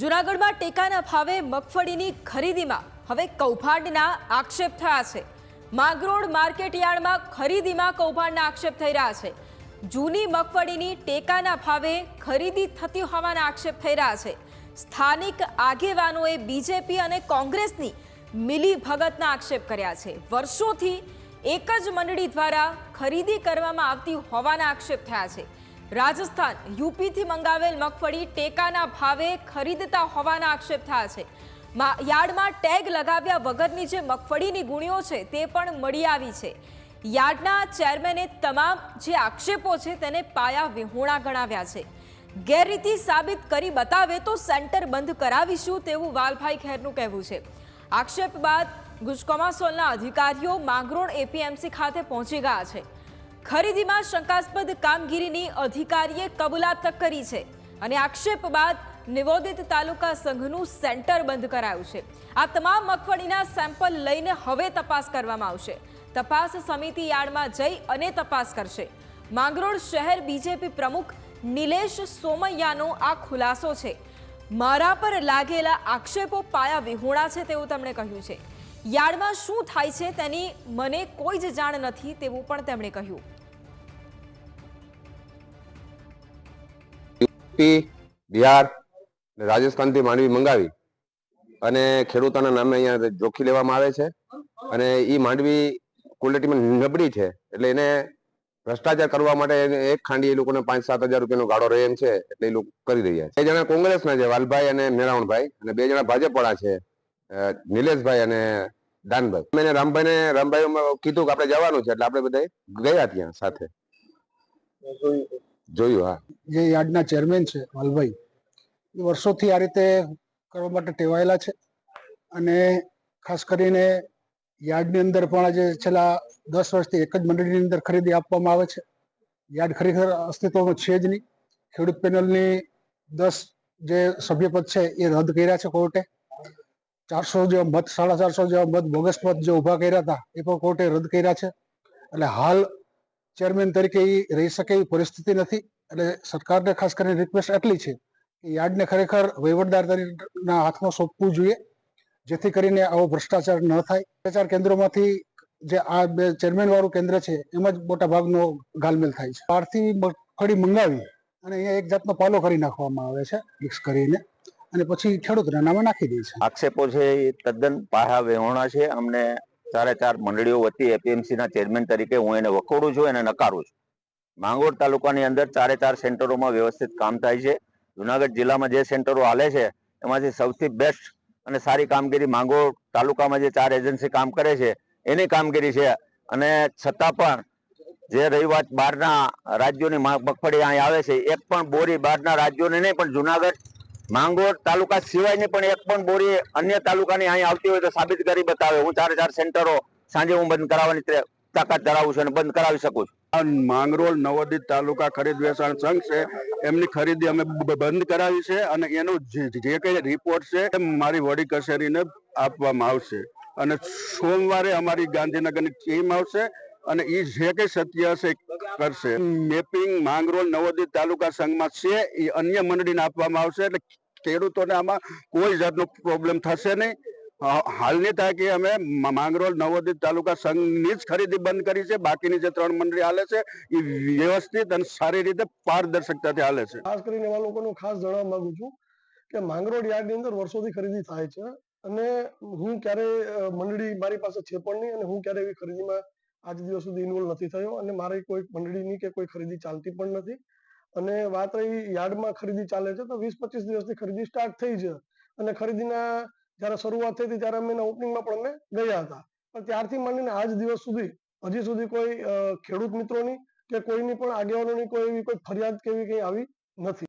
જૂનાગઢમાં ટેકાના ભાવે મગફળીની ખરીદીમાં હવે કૌભાંડના આક્ષેપ થયા છે. માગરોડ માર્કેટ યાર્ડમાં ખરીદીમાં કૌભાંડના આક્ષેપ થઈ રહ્યા છે. જૂની મગફળીની ટેકાના ભાવે ખરીદી થતી હોવાના આક્ષેપ થઈ રહ્યા છે. સ્થાનિક આગેવાનોએ બીજેપી અને કોંગ્રેસની મિલી ભગતના આક્ષેપ કર્યા છે. વર્ષોથી એક જ મંડળી દ્વારા ખરીદી કરવામાં આવતી હોવાના આક્ષેપ થયા છે. રાજસ્થાન, યુપીથી મંગાવેલ મગફળી ટેકાના ભાવે ખરીદતા હોવાના આક્ષેપ થયા છે. યાર્ડમાં ટેગ લગાવ્યા વગરની જે મગફળીની ગુણીઓ છે તે પણ મળી આવી છે. યાર્ડના ચેરમેને તમામ જે આક્ષેપો છે તેને પાયા વિહોણા ગણાવ્યા છે. ગેરરીતિ સાબિત કરી બતાવે તો સેન્ટર બંધ કરાવીશું તેવું વાલભાઈ ખેરનું કહેવું છે. આક્ષેપ બાદ ગુજકોમાસોલના અધિકારીઓ માંગરોળ એપીએમસી ખાતે પહોંચી ગયા છે. ખરીદીમાં શંકાસ્પદ કામગીરીની અધિકારીએ કબૂલાત કરી છે અને આક્ષેપ બાદ નિવોદિત તાલુકા સંઘનું સેન્ટર બંધ કરાયું છે. આ તમામ મગફળીના સેમ્પલ લઈને હવે તપાસ કરવામાં આવશે. તપાસ સમિતિ યાર્ડમાં જઈ અને તપાસ કરશે. માંગરોળ શહેર બીજેપી પ્રમુખ નિલેશ સોમૈયાનો આ ખુલાસો છે. મારા પર લાગેલા આક્ષેપો પાયા વિહોણા છે તેવું તેમણે કહ્યું છે. યાર્ડમાં શું થાય છે તેની મને કોઈ જ જાણ નથી તેવું પણ તેમણે કહ્યું. યુપી બિહાર રાજસ્થાનથી માંડવી મંગાવી અને ખેડૂતોના નામે અહીંયા જોખી લેવામાં આવે છે અને એ માંડવી ક્વોલિટીમાં નબળી છે એટલે એને ભ્રષ્ટાચાર કરવા માટે એક ખાંડી એ લોકોને પાંચ સાત હજાર રૂપિયાનો ગાળો રહે છે એટલે એ લોકો કરી રહ્યા છે. બે જણા કોંગ્રેસના છે વાલભાઈ અને મેરાવણભાઈ અને બે જણા ભાજપવાળા છે. અ, નિલેશભાઈ અને દાનભાઈ. મેં રામભાઈને રામભાઈ કીધું કે આપણે જવાનું છે, એટલે આપણે બધા ગયા ત્યાં સાથે. જોયું, હા. જે યાર્ડના ચેરમેન છે, વાલભાઈ વર્ષોથી આ રીતે કરવા માટે ટેવાયેલા છે. અને ખાસ કરીને યાર્ડની અંદર પણ આજે છેલ્લા દસ વર્ષથી એક જ મંડળીની અંદર ખરીદી આપવામાં આવે છે. યાર્ડ ખરેખર અસ્તિત્વમાં છે જ નહીં. ખેડૂત પેનલની દસ જે સભ્યપદ છે, એ રદ કર્યા છે કોર્ટે. ચારસો જેવા મત, સાડા ચારસો જેવા મત બોગસ મત જે ઊભા કર્યા હતા, એ પણ કોર્ટે રદ કર્યા છે. એટલે હાલ ચેરમેન તરીકે એ રહી શકે એવી પરિસ્થિતિ નથી. એટલે સરકારને ખાસ કરીને રિક્વેસ્ટ એટલી છે કે યાર્ડને ખરેખર વહીવટદાર તરીકેના હાથમાં સોંપવું જોઈએ, જેથી કરીને આવો ભ્રષ્ટાચાર ન થાય. ભ્રષ્ટાચાર કેન્દ્રોમાંથી જે આ બે ચેરમેન વાળું કેન્દ્ર છે, એમાં જ મોટા ભાગનો ગાલમેલ થાય છે. બહારથી મગફળી મંગાવી અને અહીંયા એક જાતનો પાલો કરી નાખવામાં આવે છે, મિક્સ કરીને. અને પછી ખેડૂતના નામે નાખી દે છે. આક્ષેપો છે એ તદ્દન પાયા વેહોણા છે. અમને ચારે ચાર મંડળીઓ વતી એપીએમસી ના ચેરમેન તરીકે હું એને વખોડું છું અને નકારું છું. માંગરોળ તાલુકાની અંદર ચારે ચાર સેન્ટરોમાં વ્યવસ્થિત કામ થાય છે. જુનાગઢ જિલ્લામાં જે સેન્ટરો હાલે છે, એમાંથી સૌથી બેસ્ટ અને સારી કામગીરી માંગરોળ તાલુકામાં જે ચાર એજન્સી કામ કરે છે, એની કામગીરી છે. અને છતાં પણ જે રહી વાત બહારના રાજ્યોની મગફળી અહીં આવે છે, એક પણ બોરી બહારના રાજ્યોની નહીં, પણ જુનાગઢ માંગરોળ તાલુકા સિવાયની પણ એક પણ બોરી અન્ય તાલુકાની અહીં આવતી હોય તો સાબિત કરી બતાવે. હું ચારે ચાર સેન્ટરો સાંજે હું બંધ કરાવવાની તાકાત ધરાવું છું અને બંધ કરાવી શકું છું. માંગરોળ નવોદિત તાલુકા ખરીદ વેચાણ સંઘ છે. એમની ખરીદી અમે બંધ કરાવી છે અને એનો જે કઈ રિપોર્ટ છે એ મારી વડી કચેરીને આપવામાં આવશે. અને સોમવારે અમારી ગાંધીનગરની ટીમ આવશે અને એ જે કઈ સત્ય હશે કરશે. મેપિંગ માંગરોળ નવોદિત તાલુકા સંઘમાં છે. એ અન્ય મંડળીને આપવામાં આવશે. એટલે ખેડૂતોને આમાં કોઈ જાતનો પ્રોબ્લેમ થશે નહીં. હાલની તાકે અમે માંગરોળ નવોદિત તાલુકા સંઘની જ ખરીદી બંધ કરી છે. બાકીની જે ત્રણ મંડળી હાલે છે, એ વ્યવસ્થિત અને સારી રીતે પારદર્શકતાથી હાલે છે. ખાસ કરીને એવા લોકોનું ખાસ જણાવવા માંગુ છું કે માંગરોળ યાર્ડની અંદર વર્ષોથી ખરીદી થાય છે અને હું ક્યારે મંડળી મારી પાસે છે પણ નહીં અને હું ક્યારે એવી ખરીદીમાં આજ દિવસ સુધી ઇન્વોલ્વ નથી થયો અને મારી કોઈ મંડળીની કે કોઈ ખરીદી ચાલતી પણ નથી. અને વાત રહી યાર્ડમાં ખરીદી ચાલે છે તો વીસ પચીસ દિવસથી ખરીદી સ્ટાર્ટ થઈ છે. અને ખરીદીના જ્યારે શરૂઆત થઈ હતી ત્યારે અમે એના ઓપનિંગમાં પણ અમે ગયા હતા. પણ ત્યારથી માંડીને આજ દિવસ સુધી, હજી સુધી કોઈ ખેડૂત મિત્રોની કે કોઈની પણ આગેવાનોની કોઈ એવી કોઈ ફરિયાદ કે એવી કંઈ આવી નથી.